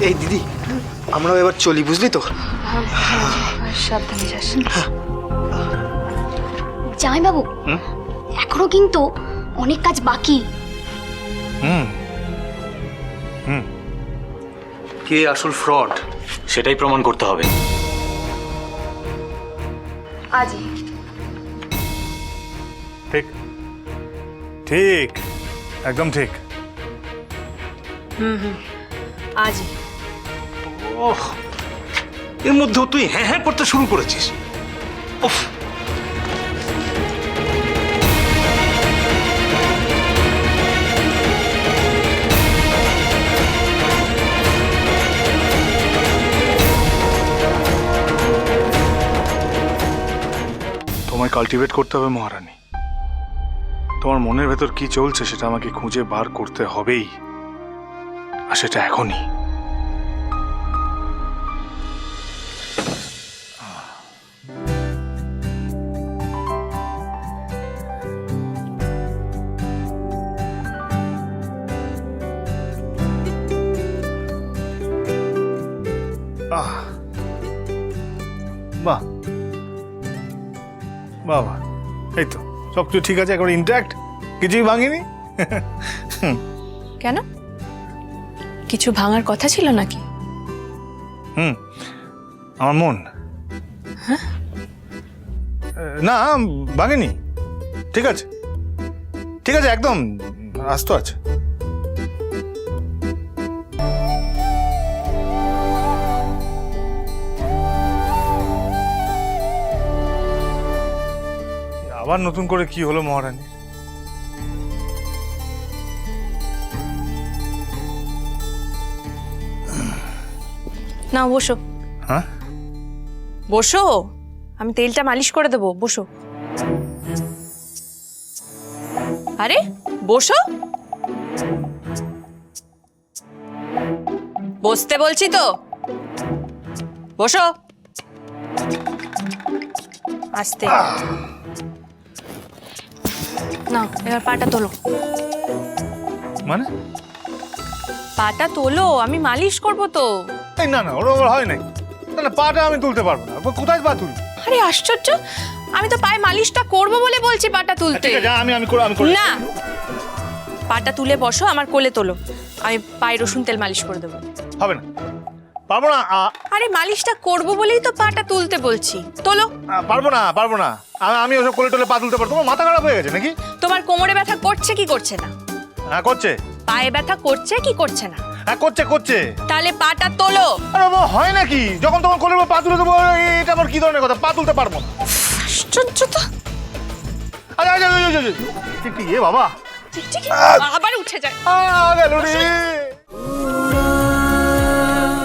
এই দিদি আমরাও এবার চলি বুঝলি তো? সাবধানে যাস। জামাইবাবু এখনও কিন্তু অনেক কাজ বাকি। হুম। হুম। কে আসল ফ্রড সেটাই প্রমাণ করতে হবে। আজই ঠিক। ঠিক। একদম ঠিক। হুম হুম। আজই ওহ, এর মধ্যেও তুই হ্যাঁ হ্যাঁ করতে শুরু করেছিস। উফ তোমায় কাল্টিভেট করতে হবে মহারানী। তোমার মনের ভেতর কি চলছে সেটা আমাকে খুঁজে বার করতে হবেই। আর সেটা এখনই। আহ। বাহ। বাবা এই তো সব কিছু ঠিক আছে একবার ইন্ট্যাক্ট কিছুই ভাঙিনি? কেন? কিছু ভাঙার কথা ছিল নাকি? হুম আমার মন। এ, না ভাঙেনি। ঠিক আছে। ঠিক আছে একদম আস্ত আছে। আবার নতুন করে কি হলো মহারানী? না বসো। হ্যাঁ? বসো। আমি তেলটা মালিশ করে দেবো বসো। আরে বসো। বসতে বলছি তো। বসো। আস্তে। না এবার পাটা তোলো। মানে? পাটা তোলো আমি মালিশ করব তো। এই না না ওরা ওরা হয় নাই। না না পাটা আমি তুলতে পারব না। কোথায় পা তুলবো? আরে আশ্চর্য আমি তো পায়ে মালিশটা করব বলে বলছি পাটা তুলতে। ঠিক আছে আমি আমি করে আমি করে না। পাটা তুলে বসো আমার কোলে তোলো। আমি পায়ে রসুন তেল মালিশ করে দেবো। হবে না। পারব না আ, আরে মালিশটা করব বলেই তো পাটা তুলতে বলছি। তোলো। আ, পারব না পারব না। আ- আমি ওসব কোলে টোলে পা তুলতে পারব তোমার মাথা খারাপ হয়ে গেছে নাকি? তোমার কোমরে ব্যথা করছে কি করছে না? হ্যাঁ করছে। পায়ে ব্যথা করছে কি করছে না? হ্যাঁ করছে করছে। তাহলে পাটা তোলো। আরে বাবা, হয় নাকি? যখন তখন কোলের উপর পা তুলে দেবো এ- এটা আবার কি ধরনের কথা? পা তুলতে পারব না। আশ্চর্য তো। আচ্ছা, আচ্ছা, আচ্ছা। ঠিক ঠিক এ বাবা। আবার উঠে যায়। আ, গেল রে।